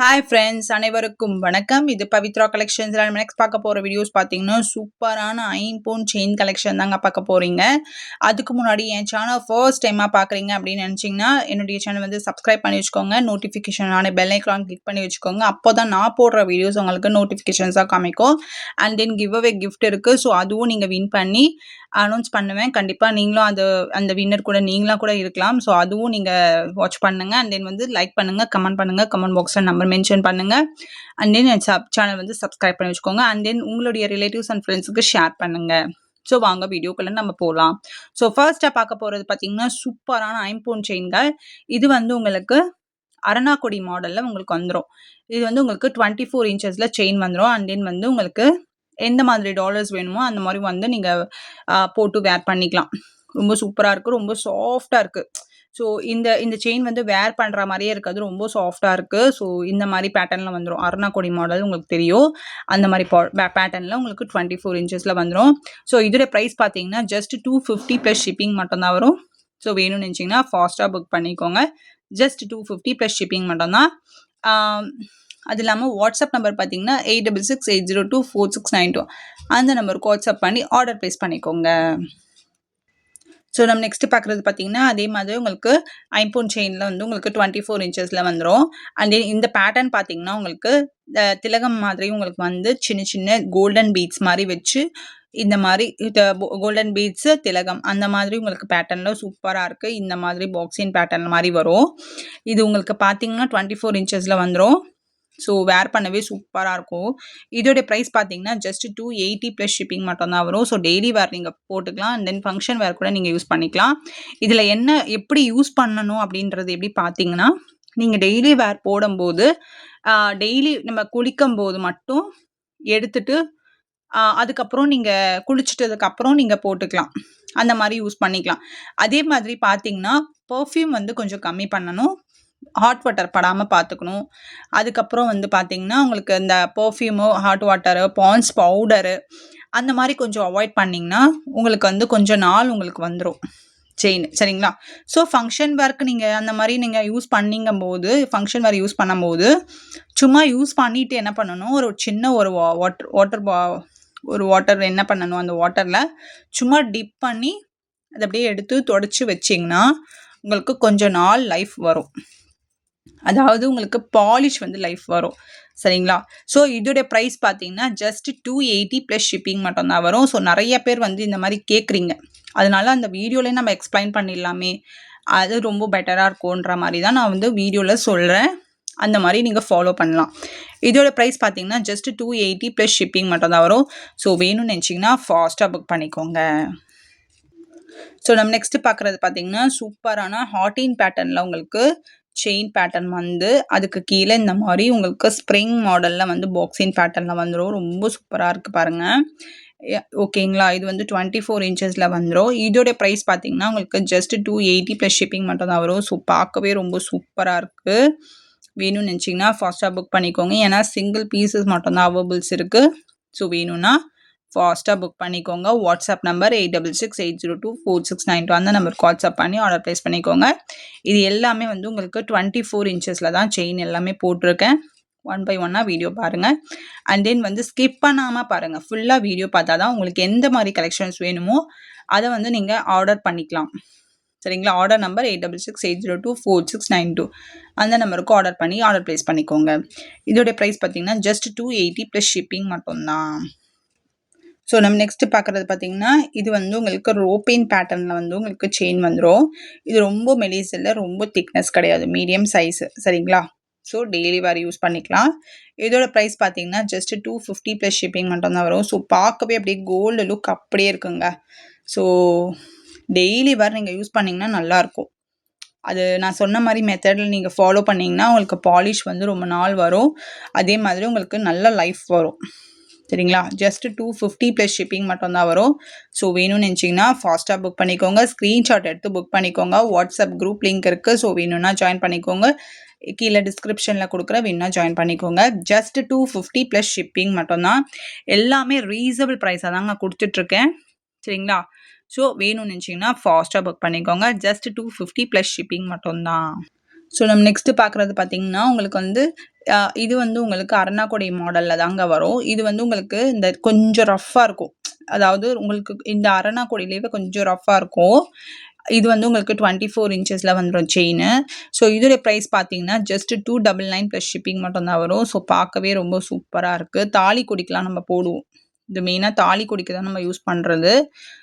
Hi friends அனைவருக்கும் வணக்கம். இது பவித்ரா கலெக்ஷன்ஸ் நம்ம நெக்ஸ்ட் பார்க்க போகிற வீடியோஸ் பார்த்தீங்கன்னா சூப்பரான ஐம்போன் செயின் கலெக்ஷன் தாங்க பார்க்க போகிறீங்க அதுக்கு முன்னாடி என் சேனல் ஃபர்ஸ்ட் டைமாக பார்க்குறீங்க அப்படின்னு நினச்சிங்கன்னா என்னுடைய சேனல் வந்து சப்ஸ்கிரைப் பண்ணி வச்சுக்கோங்க. நோட்டிஃபிகேஷன் ஆன பெல் ஐக்கான் கிளிக் பண்ணி வச்சுக்கோங்க. அப்போ தான் நான் போடுற வீடியோஸ் உங்களுக்கு நோட்டிஃபிகேஷன்ஸாக காமிக்கும். And then give away gift இருக்குது ஸோ அதுவும் நீங்கள் வின் பண்ணி அனௌன்ஸ் பண்ணுவேன். கண்டிப்பாக நீங்களும் அது அந்த வின்னர் கூட நீங்களாக கூட இருக்கலாம். ஸோ அதுவும் நீங்கள் வாட்ச் பண்ணுங்கள் அண்ட் தென் வந்து லைக் பண்ணுங்கள் கமெண்ட் பண்ணுங்கள் கமெண்ட் பாக்ஸில் நம்பர் மென்ஷன் பண்ணுங்கள் அண்ட் தென் என் சப் சேனல் வந்து சப்ஸ்கிரைப் பண்ணி வச்சுக்கோங்க. அண்ட் தென் உங்களுடைய ரிலேட்டிவ்ஸ் அண்ட் ஃப்ரெண்ட்ஸுக்கு ஷேர் பண்ணுங்கள் ஸோ வாங்க வீடியோக்குள்ளே நம்ம போகலாம் ஸோ ஃபர்ஸ்ட்டாக பார்க்க போகிறது பார்த்தீங்கன்னா சூப்பரான ஐம்போன் செயின்கள் இது வந்து உங்களுக்கு அரணாக்குடி மாடலில் உங்களுக்கு வந்துடும் இது வந்து உங்களுக்கு டுவெண்ட்டி ஃபோர் இன்ச்சஸில் செயின் வந்துடும் அண்ட் தென் வந்து உங்களுக்கு எந்த மாதிரி டாலர்ஸ் வேணுமோ அந்த மாதிரி வந்து நீங்கள் போட்டு வேர் பண்ணிக்கலாம். ரொம்ப சூப்பராக இருக்குது ரொம்ப சாஃப்டாக இருக்குது ஸோ இந்த இந்த செயின் வந்து வேர் பண்ணுற மாதிரியே இருக்காது ரொம்ப சாஃப்டாக இருக்குது ஸோ இந்த மாதிரி பேட்டர்னில் வந்துடும் அருணாக்கொடி மாடல் உங்களுக்கு தெரியும். அந்த மாதிரி பேட்டர்னில் உங்களுக்கு டுவெண்ட்டி ஃபோர் இன்ச்சஸில் வந்துடும் ஸோ இதோட ப்ரைஸ் பார்த்தீங்கன்னா just two fifty plus shipping மட்டும்தான் வரும். ஸோ வேணும்னு நினச்சிங்கன்னா ஃபாஸ்ட்டாக புக் பண்ணிக்கோங்க. Just two fifty plus shipping மட்டும்தான். அது இல்லாமல் வாட்ஸ்அப் நம்பர் பார்த்தீங்கன்னா eight double six eight zero two four six nine two அந்த நம்பருக்கு வாட்ஸ்அப் பண்ணி ஆர்டர் ப்ளேஸ் பண்ணிக்கோங்க. ஸோ நம்ம நெக்ஸ்ட் பார்க்குறது பார்த்தீங்கன்னா அதே மாதிரி உங்களுக்கு ஐம்போன் செயினில் வந்து உங்களுக்கு டுவெண்ட்டி ஃபோர் இன்ச்சஸில் வந்துடும் அண்ட் இந்த பேட்டர்ன் பார்த்தீங்கன்னா உங்களுக்கு திலகம் மாதிரி உங்களுக்கு வந்து சின்ன சின்ன கோல்டன் பீட்ஸ் மாதிரி வச்சு இந்த மாதிரி கோல்டன் பீட்ஸு திலகம் அந்த மாதிரி உங்களுக்கு பேட்டர்னில் சூப்பராக இருக்குது இந்த மாதிரி பாக்ஸின் பேட்டர்ன் மாதிரி வரும். இது உங்களுக்கு பார்த்தீங்கன்னா டுவெண்ட்டி ஃபோர் இன்ச்சஸில் வந்துடும் ஸோ வேர் பண்ணவே சூப்பராக இருக்கும். இதோடைய ப்ரைஸ் பார்த்தீங்கன்னா just two eighty plus shipping மட்டும்தான் வரும். ஸோ டெய்லி வேர் நீங்கள் போட்டுக்கலாம். அண்ட் தென் ஃபங்க்ஷன் வேர் கூட நீங்கள் யூஸ் பண்ணிக்கலாம். இதில் என்ன எப்படி யூஸ் பண்ணணும் அப்படின்றது எப்படி பார்த்தீங்கன்னா நீங்கள் டெய்லி வேர் போடும்போது டெய்லி நம்ம குளிக்கும் போது மட்டும் எடுத்துட்டு அதுக்கப்புறம் நீங்கள் குளிச்சிட்டதுக்கப்புறம் நீங்கள் போட்டுக்கலாம். அந்த மாதிரி யூஸ் பண்ணிக்கலாம். அதே மாதிரி பார்த்தீங்கன்னா பர்ஃப்யூம் வந்து கொஞ்சம் கம்மி பண்ணணும். ஹாட் வாட்டர் படாமல் பார்த்துக்கணும் அதுக்கப்புறம் வந்து பார்த்திங்கன்னா உங்களுக்கு இந்த perfume hot water Pond's powder அந்த மாதிரி கொஞ்சம் அவாய்ட் பண்ணிங்கன்னா உங்களுக்கு வந்து கொஞ்சம் நாள் உங்களுக்கு வந்துடும் செயின் சரிங்களா? ஸோ ஃபங்க்ஷன் ஒர்க் நீங்கள் அந்த மாதிரி நீங்கள் யூஸ் பண்ணிங்கும்போது ஃபங்க்ஷன் வேர் யூஸ் பண்ணும்போது சும்மா யூஸ் பண்ணிவிட்டு என்ன பண்ணணும்? ஒரு சின்ன ஒரு வாட்டர் வாட்டர் பா ஒரு வாட்டர் என்ன பண்ணணும்? அந்த வாட்டரில் சும்மா டிப் பண்ணி அதை அப்படியே எடுத்து தொடச்சி வச்சிங்கன்னா உங்களுக்கு கொஞ்சம் நாள் லைஃப் வரும். அதாவது உங்களுக்கு பாலிஷ் வந்து லைஃப் வரும். சரிங்களா? ஸோ இதோடைய ப்ரைஸ் பார்த்தீங்கன்னா just two eighty plus shipping மட்டும்தான் வரும். ஸோ நிறைய பேர் வந்து இந்த மாதிரி கேட்குறீங்க அதனால அந்த வீடியோலேயே நம்ம எக்ஸ்பிளைன் பண்ணிடலாமே. அது ரொம்ப பெட்டராக இருக்கும்ன்ற மாதிரி தான் நான் வந்து வீடியோவில் சொல்கிறேன் அந்த மாதிரி நீங்கள் ஃபாலோ பண்ணலாம். இதோட ப்ரைஸ் பார்த்தீங்கன்னா just two eighty plus shipping மட்டும் தான் வரும். ஸோ வேணும்னு நினச்சிங்கன்னா ஃபாஸ்ட்டாக புக் பண்ணிக்கோங்க. ஸோ நம்ம நெக்ஸ்ட்டு பார்க்குறது பார்த்தீங்கன்னா சூப்பரான ஹாட்டின் பேட்டர்னில் உங்களுக்கு செயின் பேட்டர்ன் வந்து அதுக்கு கீழே இந்த மாதிரி உங்களுக்கு ஸ்ப்ரிங் மாடலில் வந்து பாக்ஸின் பேட்டர்னில் வந்துடும் ரொம்ப சூப்பராக இருக்குது பாருங்கள் ஓகேங்களா இது வந்து டுவெண்ட்டி ஃபோர் இன்ச்சஸில் வந்துடும் இதோடைய ப்ரைஸ் பார்த்தீங்கன்னா உங்களுக்கு just two eighty plus shipping மட்டும் தான் வரும். ஸோ பார்க்கவே ரொம்ப சூப்பராக இருக்குது வேணும்னு நினச்சிங்கன்னா ஃபாஸ்ட்டாக புக் பண்ணிக்கோங்க. ஏன்னா சிங்கிள் பீசஸ் மட்டும்தான் அவைபிள்ஸ் இருக்குது ஸோ வேணும்னா ஃபாஸ்ட்டாக புக் பண்ணிக்கோங்க. WhatsApp number eight double six eight zero two four six nine two அந்த நம்பருக்கு வாட்ஸ்அப் பண்ணி ஆர்டர் ப்ளேஸ் பண்ணிக்கோங்க. இது எல்லாமே வந்து உங்களுக்கு டுவெண்ட்டி ஃபோர் இன்ச்சஸில் தான் செயின் எல்லாமே போட்டிருக்கேன். ஒன் பை ஒன்னாக வீடியோ பாருங்கள் அண்ட் தென் வந்து ஸ்கிப் பண்ணாமல் பாருங்கள் ஃபுல்லாக வீடியோ பார்த்தா தான் உங்களுக்கு எந்த மாதிரி கலெக்ஷன்ஸ் வேணுமோ அதை வந்து நீங்கள் ஆர்டர் பண்ணிக்கலாம். சரிங்களா? Order number eight double six eight zero two four six nine two அந்த நம்பருக்கு ஆர்டர் பண்ணி ஆர்டர் ப்ளேஸ் பண்ணிக்கோங்க. இதோடைய ப்ரைஸ் பார்த்தீங்கன்னா just two eighty plus shipping மட்டும்தான். ஸோ நம்ம நெக்ஸ்ட் பார்க்குறது பார்த்தீங்கன்னா இது வந்து உங்களுக்கு ரோப்பின் பேட்டர்னில் வந்து உங்களுக்கு செயின் வந்துடும் இது ரொம்ப மெலிஸ் இல்லை ரொம்ப திக்னஸ் கிடையாது. மீடியம் சைஸு சரிங்களா? ஸோ டெய்லி வேறு யூஸ் பண்ணிக்கலாம். இதோட ப்ரைஸ் பார்த்தீங்கன்னா just two fifty plus shipping மட்டும்தான் வரும். ஸோ பார்க்கவே அப்படியே கோல்டு லுக் அப்படியே இருக்குங்க. ஸோ டெய்லி வேறு நீங்கள் யூஸ் பண்ணிங்கன்னா நல்லாயிருக்கும். அது நான் சொன்ன மாதிரி மெத்தடில் நீங்கள் ஃபாலோ பண்ணிங்கன்னா உங்களுக்கு பாலிஷ் வந்து ரொம்ப நாள் வரும். அதே மாதிரி உங்களுக்கு நல்ல லைஃப் வரும். சரிங்களா? Just two fifty plus shipping மட்டும் தான் வரும். ஸோ வேணும்னு நினச்சிங்கன்னா ஃபாஸ்ட்டாக புக் பண்ணிக்கோங்க. ஸ்க்ரீன்ஷாட் எடுத்து புக் பண்ணிக்கோங்க. வாட்ஸ்அப் குரூப் லிங்க் இருக்குது ஸோ வேணும்னா ஜாயின் பண்ணிக்கோங்க. கீழே டிஸ்கிரிப்ஷனில் கொடுக்குற வேணும்னா ஜாயின் பண்ணிக்கோங்க. Just two fifty plus shipping மட்டும்தான். எல்லாமே ரீசனபிள் ப்ரைஸாக தாங்க கொடுத்துட்ருக்கேன். சரிங்களா? ஸோ வேணும்னு நினச்சிங்கன்னா ஃபாஸ்ட்டாக புக் பண்ணிக்கோங்க. Just two fifty plus shipping மட்டும்தான். ஸோ நம்ம நெக்ஸ்ட்டு பார்க்குறது பார்த்தீங்கன்னா உங்களுக்கு வந்து இது வந்து உங்களுக்கு அரணாக்குடை மாடலில் தாங்க வரும். இது வந்து உங்களுக்கு இந்த கொஞ்சம் ரஃப்பாக இருக்கும். அதாவது உங்களுக்கு இந்த அரணாக்குடியிலேயே கொஞ்சம் ரஃப்பாக இருக்கும். இது வந்து உங்களுக்கு டுவெண்ட்டி ஃபோர் இன்ச்சஸில் வந்துடும் செயின் ஸோ இதோடைய ப்ரைஸ் பார்த்தீங்கன்னா just two double nine plus shipping மட்டும்தான் வரும். ஸோ பார்க்கவே ரொம்ப சூப்பராக இருக்குது தாலி கொடிக்கெலாம் நம்ம போடுவோம். இது மெயினாக தாலி கொடிக்க தான் நம்ம யூஸ் பண்ணுறது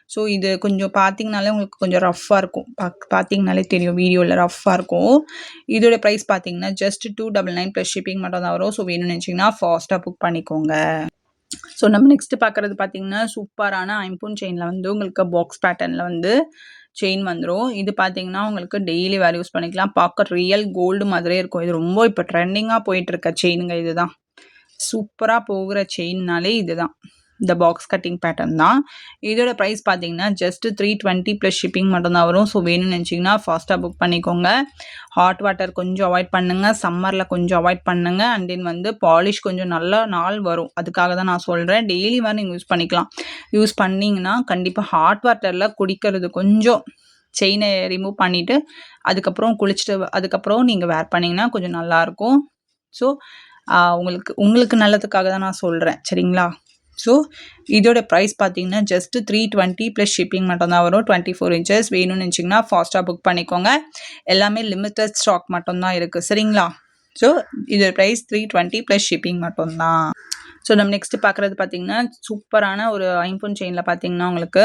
ஸோ இது கொஞ்சம் பார்த்தீங்கனாலே உங்களுக்கு கொஞ்சம் ரஃப்பாக இருக்கும். பாக் பார்த்தீங்கனாலே தெரியும். வீடியோவில் ரஃப்பாக இருக்கும். இதோட ப்ரைஸ் பார்த்தீங்கன்னா just two double nine plus shipping மட்டும் தான் வரும். ஸோ வேணும்னு நினச்சிங்கன்னா ஃபாஸ்ட்டாக புக் பண்ணிக்கோங்க. ஸோ நம்ம நெக்ஸ்ட்டு பார்க்குறது பார்த்தீங்கன்னா சூப்பரான ஐம்பூன் செயினில் வந்து உங்களுக்கு பாக்ஸ் பேட்டர்னில் வந்து செயின் வந்துடும் இது பார்த்தீங்கன்னா உங்களுக்கு டெய்லி வேர் யூஸ் பண்ணிக்கலாம். பார்க்க ரியல் கோல்டு மாதிரியே இருக்கும். இது ரொம்ப இப்போ ட்ரெண்டிங்காக போயிட்டுருக்க செயினுங்க இதுதான். சூப்பராக போகிற செயின்னாலே இதுதான். இந்த பாக்ஸ் கட்டிங் பேட்டர்ன் தான். இதோட ப்ரைஸ் பார்த்தீங்கன்னா just three twenty plus shipping மட்டும்தான் வரும். ஸோ வேணும்னு நினச்சிங்கன்னா ஃபாஸ்ட்டாக புக் பண்ணிக்கோங்க. ஹாட் வாட்டர் கொஞ்சம் அவாய்ட் பண்ணுங்கள் சம்மரில் கொஞ்சம் அவாய்ட் பண்ணுங்கள் அண்ட் தென் வந்து பாலிஷ் கொஞ்சம் நல்ல நாள் வரும். அதுக்காக தான் நான் சொல்கிறேன் டெய்லி வர நீங்கள் யூஸ் பண்ணிக்கலாம். யூஸ் பண்ணிங்கன்னா கண்டிப்பாக ஹாட் வாட்டரில் குடிக்கிறது கொஞ்சம் செயினை ரிமூவ் பண்ணிவிட்டு அதுக்கப்புறம் குளிச்சுட்டு அதுக்கப்புறம் நீங்கள் வேர் பண்ணிங்கன்னா கொஞ்சம் நல்லாயிருக்கும் ஸோ உங்களுக்கு உங்களுக்கு நல்லதுக்காக தான் நான் சொல்கிறேன் சரிங்களா? ஸோ இதோட ப்ரைஸ் பார்த்தீங்கன்னா just three twenty plus shipping மட்டும்தான் வரும். டுவெண்ட்டி ஃபோர் இன்ச்சஸ் வேணும்னு நினச்சிங்கன்னா ஃபாஸ்ட்டாக புக் பண்ணிக்கோங்க. எல்லாமே லிமிட்டட் ஸ்டாக் மட்டும்தான் இருக்குது சரிங்களா? ஸோ இதோட price three twenty plus shipping மட்டும்தான். ஸோ நம்ம நெக்ஸ்ட்டு பார்க்குறது பார்த்தீங்கன்னா சூப்பரான ஒரு ஐம்பொன் செயினில் பார்த்தீங்கன்னா உங்களுக்கு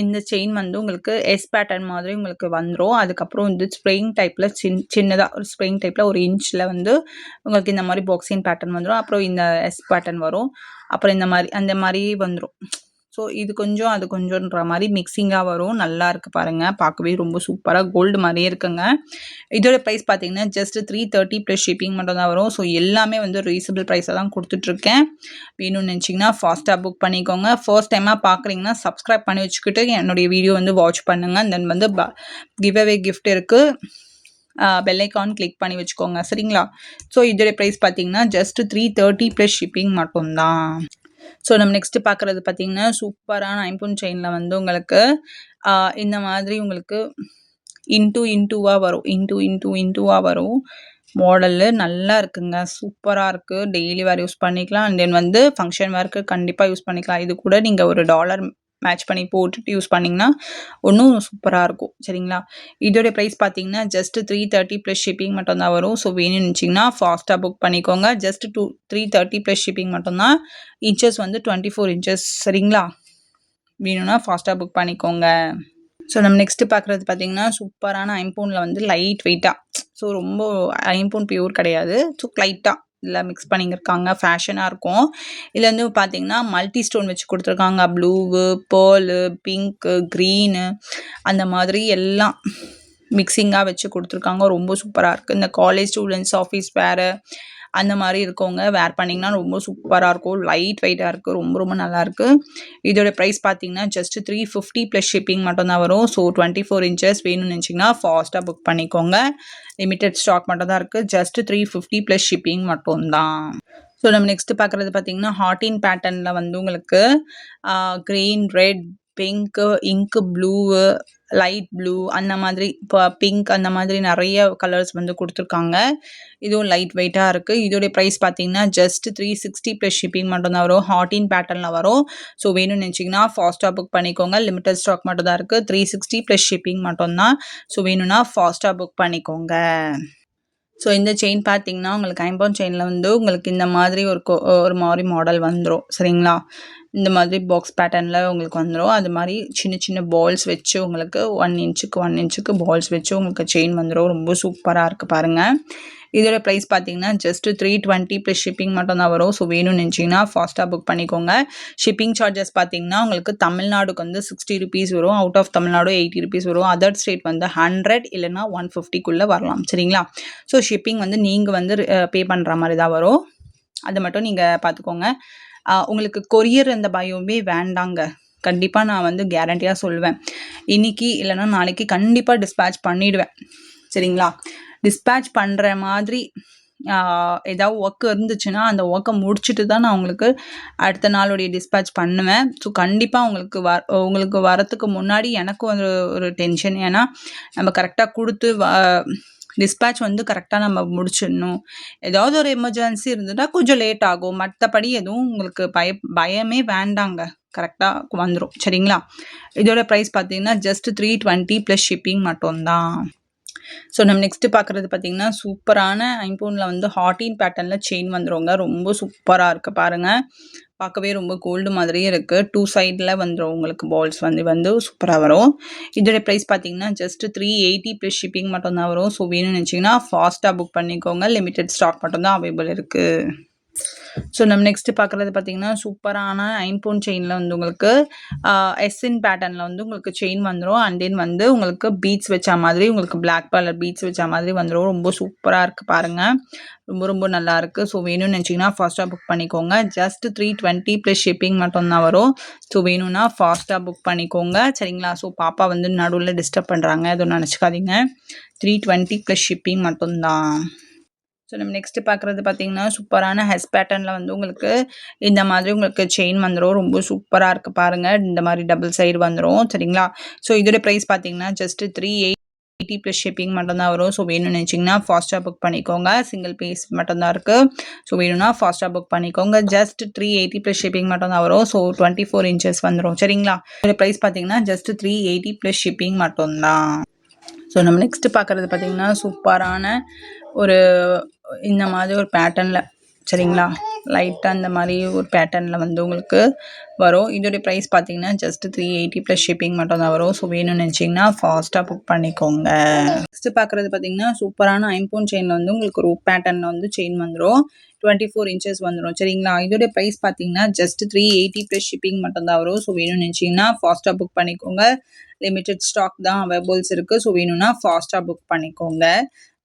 இந்த செயின் வந்து உங்களுக்கு எஸ் பேட்டர்ன் மாதிரி உங்களுக்கு வந்துடும் அதுக்கப்புறம் வந்து ஸ்ப்ரிங் டைப்பில் சின் சின்னதாக ஒரு ஸ்ப்ரிங் டைப்பில் ஒரு இன்ச்சில் வந்து உங்களுக்கு இந்த மாதிரி பாக்ஸிங் பேட்டர்ன் வந்துடும் அப்புறம் இந்த எஸ் பேட்டர்ன் வரும். அப்புறம் இந்த மாதிரி அந்த மாதிரி வந்துடும் ஸோ இது கொஞ்சம் அது கொஞ்சம்ன்ற மாதிரி மிக்சிங்காக வரும். நல்லா இருக்குது பாருங்கள் பார்க்கவே ரொம்ப சூப்பராக கோல்டு மாதிரியே இருக்குங்க. இதோட ப்ரைஸ் பார்த்தீங்கன்னா just three thirty plus shipping மட்டும் தான் வரும். ஸோ எல்லாமே வந்து ரீசனபிள் ப்ரைஸாக தான் கொடுத்துட்ருக்கேன். வேணும்னு நினச்சிங்கன்னா ஃபாஸ்ட்டாக புக் பண்ணிக்கோங்க. ஃபர்ஸ்ட் டைமாக பார்க்குறீங்கன்னா சப்ஸ்கிரைப் பண்ணி வச்சுக்கிட்டு என்னுடைய வீடியோ வந்து வாட்ச் பண்ணுங்கள் தென் வந்து கிவ் அவே கிஃப்ட் இருக்குது பெல்லைக்கான் கிளிக் பண்ணி வச்சுக்கோங்க சரிங்களா? ஸோ இதோடைய ப்ரைஸ் பார்த்தீங்கன்னா just three thirty plus shipping மட்டும்தான். ஸோ நம்ம நெக்ஸ்ட்டு பார்க்குறது பார்த்தீங்கன்னா சூப்பரான ஐம்பொன் செயினில் வந்து உங்களுக்கு இந்த மாதிரி உங்களுக்கு இன்டூ இன்டூவாக வரும். இன்டூ இன்டூ இன்டூவாக வரும். மாடலு நல்லா இருக்குங்க. சூப்பராக இருக்குது டெய்லி வேறு யூஸ் பண்ணிக்கலாம். அண்ட் தென் வந்து ஃபங்க்ஷன் வேர்க்கு கண்டிப்பாக யூஸ் பண்ணிக்கலாம். இது கூட நீங்கள் ஒரு டாலர் மேட்ச் பண்ணி போட்டுட்டு யூஸ் பண்ணிங்கன்னா ஒன்றும் சூப்பராக இருக்கும் சரிங்களா? இதோடைய ப்ரைஸ் பார்த்தீங்கன்னா just three thirty plus shipping மட்டும்தான் வரும். ஸோ வேணும்னு நினச்சிங்கன்னா ஃபாஸ்ட்டாக புக் பண்ணிக்கோங்க. Just two three thirty plus shipping மட்டும்தான். இன்ச்சஸ் வந்து டுவெண்ட்டி ஃபோர் இன்ச்சஸ் சரிங்களா? வேணும்னா ஃபாஸ்ட்டாக புக் பண்ணிக்கோங்க. ஸோ நம்ம நெக்ஸ்ட்டு பார்க்குறது பார்த்தீங்கன்னா சூப்பரான ஐம்பூனில் வந்து லைட் வெயிட்டாக ஸோ ரொம்ப ஐம்பூன் பியூர் கிடையாது. ஸோ லைட்டாக இதில் மிக்ஸ் பண்ணியிருக்காங்க ஃபேஷனாக இருக்கும். இதில் வந்து பார்த்தீங்கன்னா மல்டி ஸ்டோன் வச்சு கொடுத்துருக்காங்க. ப்ளூவு பேர்லு பிங்க்கு க்ரீனு அந்த மாதிரி எல்லாம் மிக்சிங்காக வச்சு கொடுத்துருக்காங்க. ரொம்ப சூப்பராக இருக்குது இந்த காலேஜ் ஸ்டூடெண்ட்ஸ் ஆஃபீஸ் வேறு அந்த மாதிரி இருக்கவங்க வேர் பண்ணிங்கன்னா ரொம்ப சூப்பராக இருக்கும். லைட் வெயிட்டாக இருக்குது ரொம்ப ரொம்ப நல்லாயிருக்கு இதோட ப்ரைஸ் பார்த்தீங்கன்னா just three fifty plus shipping மட்டும் தான் வரும். ஸோ டுவெண்ட்டி ஃபோர் இன்ச்சஸ் வேணும்னு நினச்சிங்கன்னா ஃபாஸ்ட்டாக புக் பண்ணிக்கோங்க. லிமிட்டட் ஸ்டாக் மட்டும் தான் இருக்குது just three fifty plus shipping மட்டும்தான். ஸோ நம்ம நெக்ஸ்ட்டு பார்க்குறது பார்த்தீங்கன்னா ஹாட்டின் பேட்டர்னில் வந்து உங்களுக்கு green red pink ink blue light blue அந்த மாதிரி இப்போ பிங்க் அந்த மாதிரி நிறைய கலர்ஸ் வந்து கொடுத்துருக்காங்க. இதுவும் லைட் வெயிட்டாக இருக்குது இதோடைய ப்ரைஸ் பார்த்தீங்கன்னா just three sixty plus shipping மட்டும்தான் வரும். ஹாட்டின் பேட்டர்னில் வரும். ஸோ வேணும்னு நினச்சிங்கன்னா ஃபாஸ்ட்டாக புக் பண்ணிக்கோங்க. லிமிட்டட் ஸ்டாக் மட்டும் தான் இருக்குது த்ரீ சிக்ஸ்டி ப்ளஸ் ஷிப்பிங் மட்டும்தான் ஸோ வேணும்னா ஃபாஸ்ட்டாக புக் பண்ணிக்கோங்க. ஸோ இந்த செயின் பார்த்தீங்கன்னா உங்களுக்கு ஐம்பவுண்ட் செயினில் வந்து உங்களுக்கு இந்த மாதிரி ஒரு ஒரு மாதிரி மாடல் வந்துடும் சரிங்களா? இந்த மாதிரி பாக்ஸ் பேட்டர்னில் உங்களுக்கு வந்துடும் அது மாதிரி சின்ன சின்ன பால்ஸ் வச்சு உங்களுக்கு ஒன் இன்ச்சுக்கு ஒன் இன்ச்சுக்கு பால்ஸ் வச்சு உங்களுக்கு செயின் வந்துடும் ரொம்ப சூப்பராக இருக்குது பாருங்கள் இதோட ப்ரைஸ் பார்த்தீங்கன்னா just three twenty plus shipping மட்டும் தான் வரும். ஸோ வேணும்னு நினச்சிங்கன்னா ஃபாஸ்ட்டாக புக் பண்ணிக்கோங்க. ஷிப்பிங் சார்ஜஸ் பார்த்தீங்கன்னா உங்களுக்கு தமிழ்நாடுக்கு வந்து சிக்ஸ்டி ருபீஸ் வரும். Out of Tamil Nadu eighty rupees வரும். அதர் ஸ்டேட் வந்து ஹண்ட்ரட் இல்லைனா ஒன் ஃபிஃப்டிக்குள்ளே வரலாம். சரிங்களா? ஸோ ஷிப்பிங் வந்து நீங்கள் வந்து பே பண்ணுற மாதிரி தான் வரும். அதை மட்டும் நீங்கள் பார்த்துக்கோங்க உங்களுக்கு கொரியர் அந்த பயமே வேண்டாங்க. கண்டிப்பாக நான் வந்து கேரண்டியாக சொல்லுவேன் இன்னைக்கு இல்லைன்னா நாளைக்கு கண்டிப்பாக டிஸ்பேச் பண்ணிவிடுவேன் சரிங்களா? டிஸ்பேச் பண்ணுற மாதிரி ஏதாவது ஒர்க் இருந்துச்சுன்னா அந்த ஒர்க்கை முடிச்சுட்டு தான் நான் உங்களுக்கு அடுத்த நாளுடைய டிஸ்பேச் பண்ணுவேன். ஸோ கண்டிப்பாக உங்களுக்கு வ உங்களுக்கு வரத்துக்கு முன்னாடி எனக்கும் ஒரு ஒரு டென்ஷன் ஏன்னா நம்ம கரெக்டாக கொடுத்து வ டிஸ்பேட்ச் வந்து கரெக்டாக நம்ம முடிச்சிடணும். ஏதாவது ஒரு எமர்ஜென்சி இருந்ததுன்னா கொஞ்சம் லேட் ஆகும். மற்றபடி எதுவும் உங்களுக்கு பய பயமே வேண்டாங்க. கரெக்டாக வந்துடும் சரிங்களா? இதோட ப்ரைஸ் பார்த்தீங்கன்னா just three twenty plus shipping மட்டும்தான். ஸோ நம்ம நெக்ஸ்ட்டு பார்க்குறது பார்த்தீங்கன்னா சூப்பரான ஐம்போனில் வந்து ஹாட்டின் பேட்டர்னில் செயின் வந்துருங்க. ரொம்ப சூப்பராக இருக்குது பாருங்கள் பார்க்கவே ரொம்ப கோல்டு மாதிரியே இருக்குது டூ சைடில் வந்துடும் உங்களுக்கு பால்ஸ் வந்து வந்து சூப்பராக வரும். இதோட ப்ரைஸ் பார்த்தீங்கன்னா just three eighty plus shipping மட்டும்தான் வரும். ஸோ வேணும்னு நினச்சிங்கன்னா ஃபாஸ்ட்டாக புக் பண்ணிக்கோங்க. லிமிட்டெட் ஸ்டாக் மட்டும்தான் அவைலபிள் இருக்குது ஸோ நம்ம நெக்ஸ்ட் பார்க்குறது பார்த்தீங்கன்னா சூப்பரான ஐன்போன் செயினில் வந்து உங்களுக்கு எஸ்இன் பேட்டர்னில் வந்து உங்களுக்கு செயின் வந்துடும் அண்ட் தென் வந்து உங்களுக்கு பீட்ஸ் வச்ச மாதிரி உங்களுக்கு பிளாக் கலர் பீட்ஸ் வச்ச மாதிரி வந்துடும் ரொம்ப சூப்பராக இருக்குது பாருங்கள் ரொம்ப ரொம்ப நல்லா இருக்குது ஸோ வேணும்னு நினச்சிங்கன்னா ஃபாஸ்ட்டாக புக் பண்ணிக்கோங்க. Just three twenty plus shipping மட்டும்தான் வரும். ஸோ வேணும்னா ஃபாஸ்ட்டாக புக் பண்ணிக்கோங்க. சரிங்களா? ஸோ பாப்பா வந்து நடுவில் டிஸ்டர்ப் பண்ணுறாங்க எதுவும் நினச்சிக்காதீங்க. த்ரீ டுவெண்ட்டி ப்ளஸ் ஷிப்பிங் மட்டும்தான். ஸோ நம்ம நெக்ஸ்ட்டு பார்க்குறது பார்த்தீங்கன்னா சூப்பரான ஹெஸ் பேட்டர்னில் வந்து உங்களுக்கு இந்த மாதிரி உங்களுக்கு செயின் வந்துடும் ரொம்ப சூப்பராக இருக்குது பாருங்கள் இந்த மாதிரி டபுள் சைடு வந்துடும் சரிங்களா? ஸோ இதோட ப்ரைஸ் பார்த்தீங்கன்னா just three eight eighty plus shipping மட்டும்தான் வரும். ஸோ வேணும்னு நினச்சிங்கன்னா ஃபாஸ்ட்டாக புக் பண்ணிக்கோங்க. சிங்கிள் பீஸ் மட்டும்தான் இருக்குது ஸோ வேணும்னா ஃபாஸ்ட்டாக புக் பண்ணிக்கோங்க. Just three eighty plus shipping மட்டும்தான் வரும். ஸோ டுவெண்ட்டி ஃபோர் இன்ச்சஸ் வந்துடும் சரிங்களா? இதோட ப்ரைஸ் பார்த்தீங்கன்னா just three eighty plus shipping மட்டும்தான். ஸோ நம்ம நெக்ஸ்ட்டு பார்க்குறது பார்த்தீங்கன்னா சூப்பரான ஒரு இந்த மாதிரி ஒரு பேட்டர்னில் சரிங்களா? லைட்டாக இந்த மாதிரி ஒரு பேட்டர்னில் வந்து உங்களுக்கு வரும். இதோடைய ப்ரைஸ் பார்த்தீங்கன்னா just three eighty plus shipping மட்டும் தான் வரும். ஸோ வேணும்னு நினச்சிங்கன்னா ஃபாஸ்ட்டாக புக் பண்ணிக்கோங்க. நெக்ஸ்ட்டு பார்க்குறது பார்த்தீங்கன்னா சூப்பரான ஐம்போன் செயினில் வந்து உங்களுக்கு ஒரு பேட்டர்னில் வந்து செயின் வந்துடும் டுவெண்ட்டி ஃபோர் இன்ச்சஸ் வந்துடும் சரிங்களா? இதோடைய ப்ரைஸ் பார்த்தீங்கன்னா just three eighty plus shipping மட்டும் தான் வரும். ஸோ வேணும்னு நினச்சிங்கன்னா ஃபாஸ்ட்டாக புக் பண்ணிக்கோங்க. லிமிடெட் ஸ்டாக் தான் அவைலபிள்ஸ் இருக்குது ஸோ வேணும்னா ஃபாஸ்ட்டாக புக் பண்ணிக்கோங்க.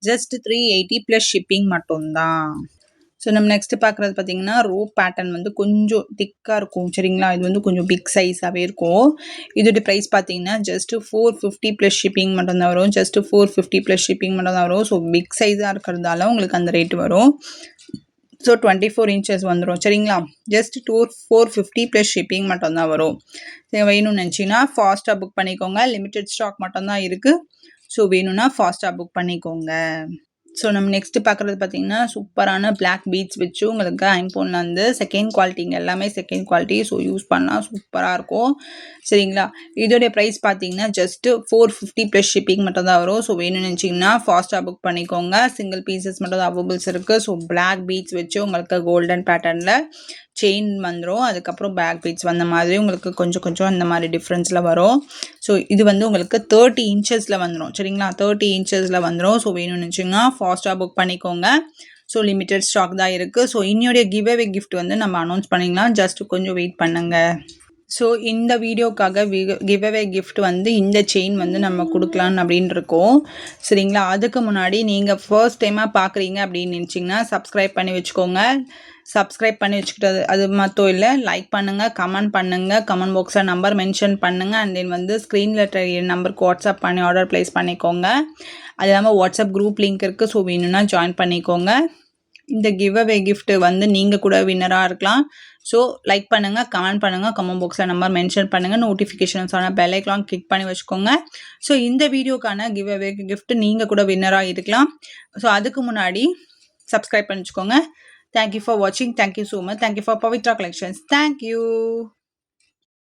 Just three eighty plus shipping மட்டும்தான். ஸோ நம்ம நெக்ஸ்ட் பார்க்குறது பார்த்தீங்கன்னா ரோப் பேட்டர்ன் வந்து கொஞ்சம் திக்காக இருக்கும். சரிங்களா? இது வந்து கொஞ்சம் பிக் சைஸாகவே இருக்கும். இதோட ப்ரைஸ் பார்த்தீங்கன்னா just four fifty plus shipping மட்டும்தான் வரும். Just four fifty plus shipping மட்டும்தான் வரும். ஸோ பிக் சைஸாக இருக்கிறதால உங்களுக்கு அந்த ரேட் வரும். ஸோ டுவெண்ட்டி ஃபோர் இன்ச்சஸ் வந்துடும் சரிங்களா? Just two four fifty plus shipping மட்டும்தான் வரும். வேணும்னு நினச்சிங்கன்னா ஃபாஸ்ட்டாக புக் பண்ணிக்கோங்க. லிமிட்டெட் ஸ்டாக் மட்டும்தான் இருக்குது ஸோ வேணும்னா ஃபாஸ்ட்டாக புக் பண்ணிக்கோங்க. ஸோ நம்ம நெக்ஸ்ட் பார்க்குறது பார்த்தீங்கன்னா சூப்பரான பிளாக் பீட்ஸ் வச்சு உங்களுக்கு ஐம்போனில் வந்து செகண்ட் குவாலிட்டிங்க எல்லாமே செகண்ட் குவாலிட்டி ஸோ யூஸ் பண்ணால் சூப்பராக இருக்கும். சரிங்களா? இதோடைய ப்ரைஸ் பார்த்தீங்கன்னா just four fifty plus shipping மட்டும் தான் வரும். ஸோ வேணும்னு நினச்சிங்கன்னா ஃபாஸ்ட்டாக புக் பண்ணிக்கோங்க. சிங்கிள் பீசஸ் மட்டும் தான் அவைபிள்ஸ் இருக்குது ஸோ பிளாக் பீட்ஸ் வச்சு உங்களுக்கு கோல்டன் பேட்டர்னில் செயின் வந்துடும் அதுக்கப்புறம் பேக் பீட்ஸ் வந்த மாதிரி உங்களுக்கு கொஞ்சம் கொஞ்சம் அந்த மாதிரி டிஃப்ரென்ஸில் வரும். ஸோ இது வந்து உங்களுக்கு தேர்ட்டி இன்ச்சஸில் வந்துடும் சரிங்களா? தேர்ட்டி இன்ச்சஸில் வந்துடும் ஸோ வேணும்னு வச்சிங்கன்னா ஃபாஸ்ட்டாக புக் பண்ணிக்கோங்க. ஸோ லிமிட்டட் ஸ்டாக் தான் இருக்குது ஸோ இன்னுடைய கிவ் அவே கிஃப்ட் வந்து நம்ம அனௌன்ஸ் பண்ணிக்கலாம். ஜஸ்ட் கொஞ்சம் வெயிட் பண்ணுங்கள் ஸோ இந்த வீடியோக்காக கிவ் அவே கிஃப்ட் வந்து இந்த செயின் வந்து நம்ம கொடுக்கலான்னு அப்படின்னு இருக்கோம் சரிங்களா? அதுக்கு முன்னாடி நீங்கள் ஃபர்ஸ்ட் டைமாக பார்க்குறீங்க அப்படின்னு நினச்சிங்கன்னா சப்ஸ்கிரைப் பண்ணி வச்சுக்கோங்க. சப்ஸ்கிரைப் பண்ணி வச்சுக்கிட்டது அது மட்டும் இல்லை லைக் பண்ணுங்கள் கமெண்ட் பண்ணுங்கள் கமெண்ட் பாக்ஸில் நம்பர் மென்ஷன் பண்ணுங்கள் அண்ட் தென் வந்து ஸ்க்ரீனில் நம்பருக்கு வாட்ஸ்அப் பண்ணி ஆர்டர் ப்ளேஸ் பண்ணிக்கோங்க. அது இல்லாமல் வாட்ஸ்அப் குரூப் லிங்க் இருக்குது ஸோ வேணும்னா ஜாயின் பண்ணிக்கோங்க. இந்த கிவ் அவே கிஃப்ட்டு வந்து நீங்கள் கூட வின்னராக இருக்கலாம். ஸோ லைக் பண்ணுங்கள் கமெண்ட் பண்ணுங்கள் கமெண்ட் பாக்ஸில் நம்பர் மென்ஷன் பண்ணுங்கள் நோட்டிஃபிகேஷன்ஸான பெல்லைக்கெலாம் கிளிக் பண்ணி வச்சுக்கோங்க. ஸோ இந்த வீடியோக்கான கிவ் அவே கிஃப்ட் நீங்கள் கூட வின்னராக இருக்கலாம். ஸோ அதுக்கு முன்னாடி சப்ஸ்கிரைப் பண்ணிச்சுக்கோங்க Thank you ஃபார் வாட்சிங் Thank you so much. Thank you for Pavitra